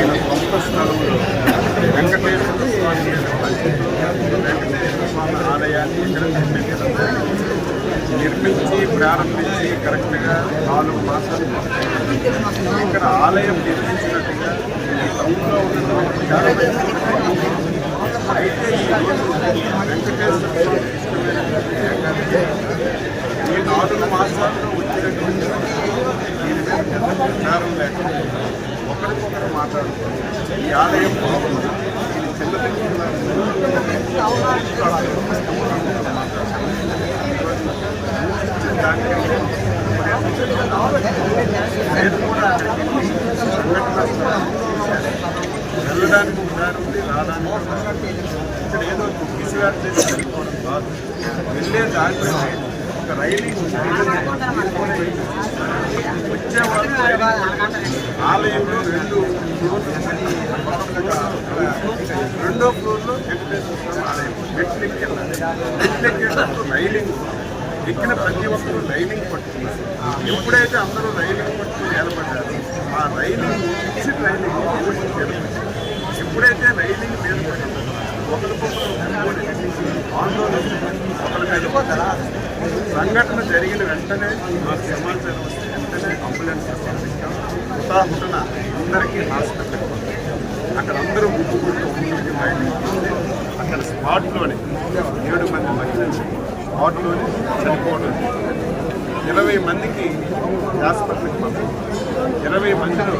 ఆయన సొంత స్థలంలో వెంకటేశ్వర స్వామి వెంకటేశ్వర స్వామి ఆలయాన్ని ఇక్కడ నిర్మించడం నిర్మించి ప్రారంభించి కరెక్ట్గా నాలుగు మాసాలు ఇక్కడ ఆలయం నిర్మించినట్టుగా టౌన్లో ఉన్నటువంటి అయితే ఈ వెంకటేశ్వర స్వామి ఇష్టమైనటువంటి ఈ నాలుగు మాసాల్లో వచ్చినటువంటి దీని మీద పెద్ద ప్రచారం లేకుండా ఒకరికొకరు మాట్లాడుకోవాలి ఈ ఆలయం బాగుంది ఇది చిన్నది నేను కూడా అక్కడికి వెళ్ళి సంఘటన స్థలాన్ని చూశాను. వెళ్ళడానికి ఉన్నారు ఉంది రావడానికి ఉన్నారు. ఇక్కడ ఏదో కిసిగారు చేసి వెళ్ళిపోవడం కాదు వెళ్ళే దాంట్లో ఒక రైలింగ్ వచ్చే వాళ్ళు ఆలయంలో రెండు ఫ్లోర్లు ఒక్కొక్కగా రెండో ఫ్లోర్లో వెంకటేశ్వర స్వామి ఆలయం మెట్లు రైలింగ్ ఎక్కిన ప్రతి ఒక్కరు రైలింగ్ పట్టుకున్నారు ఎప్పుడైతే అందరూ రైలింగ్ పట్టుకుని నిలబడ్డారు ఆ రైలింగ్ ఫిక్స్డ్ రైలింగ్ ఎప్పుడైతే రైలింగ్ మీద ఒకరికొకరు ఆందోళన ఒకరికి సంఘటన జరిగిన వెంటనే మాకు సమాచారం వస్తే వెంటనే అంబులెన్స్ పంపించాం ఉదాహరణ అందరికీ హాస్పిటల్ అక్కడ అందరూ ముట్టుకుంటూ ఊరికి బయటకు వస్తే అక్కడ స్పాట్లోనే ఏడు మంది మహిళలు స్పాట్లోనే చనిపోవడం. ఇరవై మందికి హాస్పిటల్కి పంపించారు. ఇరవై మందిలో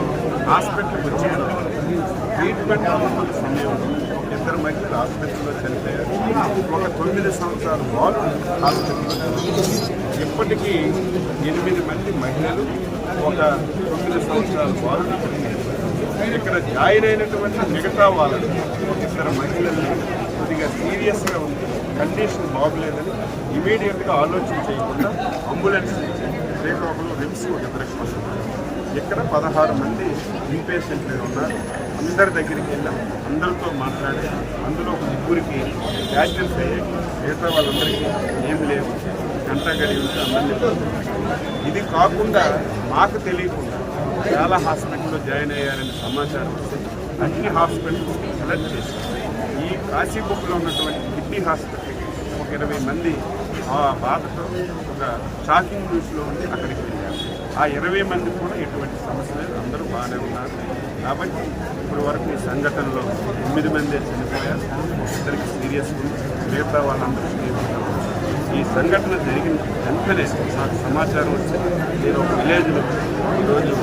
హాస్పిటల్కి వచ్చారు. ట్రీట్మెంట్ అవుతున్న సమయంలో ఇద్దరు మహిళలు హాస్పిటల్లో చనిపోయారు. ఒక తొమ్మిది సంవత్సరాల బాలు హాస్పిటల్లో ఇప్పటికీ ఎనిమిది మంది మహిళలు ఒక తొమ్మిది సంవత్సరాల బాలు ఇక్కడ జాయిన్ అయినటువంటి మిగతా వాళ్ళు ఇద్దరు మహిళలు కొద్దిగా సీరియస్గా ఉంది. కండిషన్ బాగులేదని ఇమీడియట్గా ఆలోచన చేయకుండా అంబులెన్స్ ఇచ్చి శ్రీకాకుళం రిమ్స్ ఇద్దరికి పంపుతున్నారు ఇక్కడ పదహారు మంది ఇంపేషెంట్లు ఉన్నారు. అందరి దగ్గరికి వెళ్ళాం. అందరితో మాట్లాడి అందులో ఒక ముగ్గురికి యాక్సిడెంట్స్ అయ్యాయి. మిగతా వాళ్ళందరికీ ఏం లేవు. గంట గడి ఉంటే అందరినీ ఇది కాకుండా మాకు తెలియకుండా చాలా హాస్పిటల్లో జాయిన్ అయ్యారని సమాచారం వస్తే అన్ని హాస్పిటల్స్ సెలెక్ట్ చేసి కాశీబొక్కులో ఉన్నటువంటి కిడ్నీ హాస్పిటల్కి ఒక ఇరవై మంది ఆ బాధతో ఒక షాకింగ్ న్యూస్లో ఉండి అక్కడికి వెళ్ళారు. ఆ ఇరవై మంది కూడా ఎటువంటి సమస్య లేదు. అందరూ బాగానే ఉన్నారు. కాబట్టి ఇప్పటి వరకు ఈ సంఘటనలో తొమ్మిది మంది చనిపోయారు. ఇద్దరికి సీరియస్ ఉంది. మిగతా వాళ్ళందరూ ఈ సంఘటన జరిగిన వెంటనే నాకు సమాచారం వచ్చి నేను ఒక విలేజ్లో ఈరోజు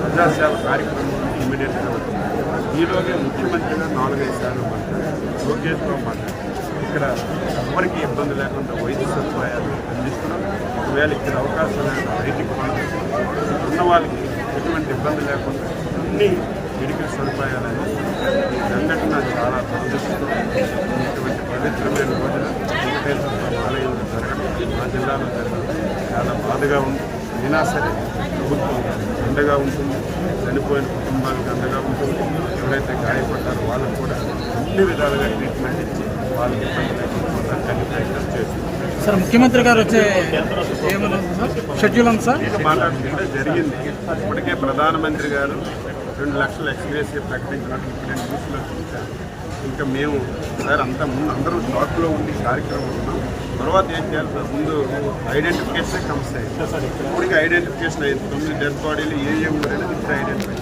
ప్రజాసేవ కార్యక్రమం ఇమీడియట్గా వచ్చింది ఈలోగే ముఖ్యమంత్రిగా నాలుగైదు సార్లు మాట్లాడారు. లోకేష్తో మాట్లాడారు. ఇక్కడ ఎవరికి ఇబ్బంది లేకుండా వైద్య సదుపాయాలు అందిస్తున్నాం. ఒకవేళ ఇక్కడ అవకాశం లేక బయటికి పంపిస్తాం ఉన్న వాళ్ళకి ఎటువంటి ఇబ్బంది లేకుండా అన్ని మెడికల్ సదుపాయాలను ఈ సంఘటన చాలా దురదృష్టం ఇటువంటి పవిత్రమైన రోజున వెంకటేశ్వర ఆలయంలో జరగడం మా జిల్లాలో జరగడం చాలా బాధగా ఉంది. అయినా సరే అండగా ఉంటుంది చనిపోయిన కుటుంబాలకు అండగా ఉంటుంది. ఎవరైతే గాయపడ్డారో వాళ్ళకు కూడా అన్ని విధాలుగా ట్రీట్మెంట్ ఇచ్చి వాళ్ళకి ఇబ్బంది లేకుండా ప్రయత్నం చేస్తుంది సార్ ముఖ్యమంత్రి గారు వచ్చే షెడ్యూల్ ఉంది సార్? మాట్లాడుతుంటే జరిగింది. ఇప్పటికే ప్రధానమంత్రి గారు రెండు లక్షల ఎక్స్గ్రేస్ ప్రకటించినట్టు ఇప్పుడే న్యూస్లో చూశాను. ఇంకా మేము సార్ అంతా ముందు అందరూ షార్ట్లో ఉండి కార్యక్రమం ఉన్నాం తర్వాత ఏం చేయాలి సార్? ముందు ఐడెంటిఫికేషన్ కమ్స్ అయ్యింది ఇప్పటికి ఐడెంటిఫికేషన్ అయింది తొమ్మిది డెడ్ బాడీలు ఏ ఏ అనేది ఇప్పుడు ఐడెంటిఫై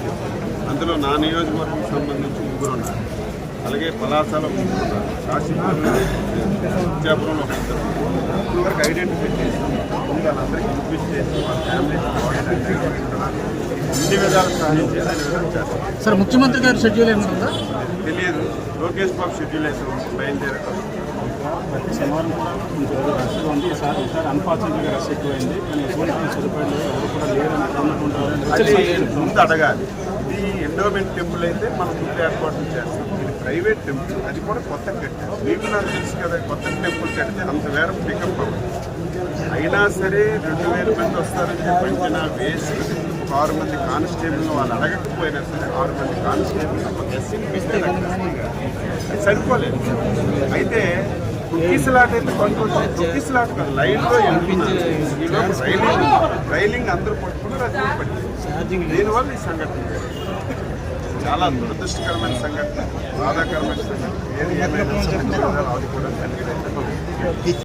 అందులో నా నియోజకవర్గం సంబంధించి ముగ్గురు ఉన్నారు. అలాగే పలాసలో ముగ్గురు ఉన్నారు. కాశీపూర్లో విద్యాపురంలో ఒక ఇద్దరు ఇప్పుడు వరకు ఐడెంటిఫై చేసి ముందు వాళ్ళందరికీ ఇన్క్వెస్ట్ చేసి వాళ్ళ ఫ్యామిలీ అన్ని విధాలు అన్ని చేస్తాం సార్ ముఖ్యమంత్రి గారి షెడ్యూల్ ఏమైనా తెలియదు లోకేష్ బాబు షెడ్యూల్ వేసి బయలుదేరారు. ప్రతి శనివారం కూడా రష్గా ఉంది. ఈసారి ఈసారి అన్ఫార్చునేట్గా రష్ ఎక్కువైంది. కానీ ఎటువంటి సదుపాయాలు ఎవరు కూడా లేరు ఉన్నటువంటి అది వాళ్ళు ముందు అడగాలి. ఇది ఎండోమెంట్ టెంపుల్ అయితే మనం ముందు ఏర్పాట్లు చేస్తాం. ఇది ప్రైవేట్ టెంపుల్ అది కూడా కొత్త కట్టారు మీకు నాకు తెలుసు కదా కొత్త టెంపుల్ కడితే అంత వేరం పికప్ అవ్వదు. అయినా సరే రెండు వేల మంది వస్తారని చెప్పించిన వేస్ట్ ఒక ఆరు మంది కానిస్టేబుల్ వాళ్ళు అడగకపోయినా సరే ఆరు మంది కానిస్టేబుల్ సరిపోలేదు. అయితే తొక్కిసలాట అయితే కొనుక్కోవచ్చు తొక్కిసలాట కాదు లైన్లో వెళ్తున్నారు. ఈలోపు రైలింగ్ రైలింగ్ అందరూ పట్టుకున్నారు అది పట్టింది దీనివల్ల ఈ సంఘటన చాలా దురదృష్టకరమైన సంఘటన బాధాకరమైన సంఘటన. ఏది ఏమైనా అది కూడా